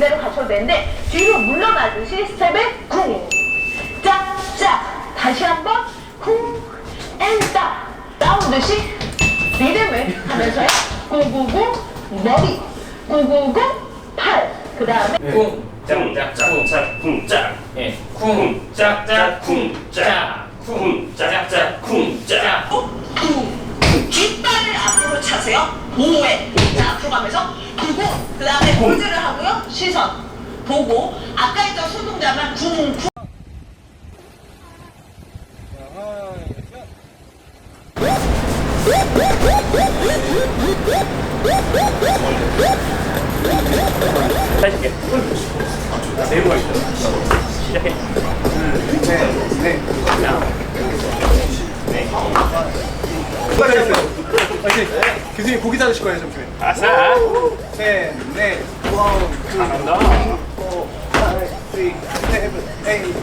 그대로 가셔도 되는데 뒤로 물러나듯이 스텝에 쿵. 짝짝. 다시 한번 쿵앤딱 싸우듯이 리듬을 하면서요 999 머리. 999 팔그 다음에 쿵, 짝짝짝짝 쿵짝. 예, 쿵, 쿵짝짝 쿵짝. 쿵짝짝 쿵짝. 뒷발을 앞으로 차세요. 보호해. 자, 앞으로 가면서 보고, 그 다음에 홀드를 하고요. 시선. 보고, 아까 했던 손 동작은 쿵, 쿵. 다시게 네모가 있어 교수님 고기 자르실 거예요, 잠시만요. 아싸 셋, 넷, 원, 투, 잘한다 에잇,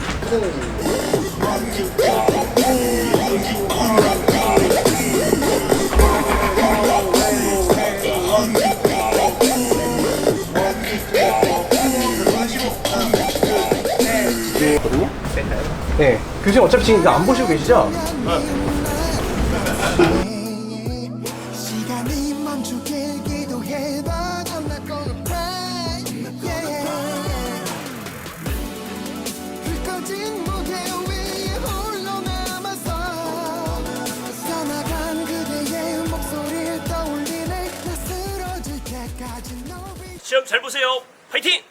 네, 교수님 어차피 지금 이거 안 보시고 계시죠? 시간이 멈추길 기도해도 I'm not gonna pray yeah. 불 꺼진 무대 위에 홀로 남아서 떠나간 그대의 목소리를 떠올리네. 나 쓰러질 때까지 너를 시험 잘 보세요. 파이팅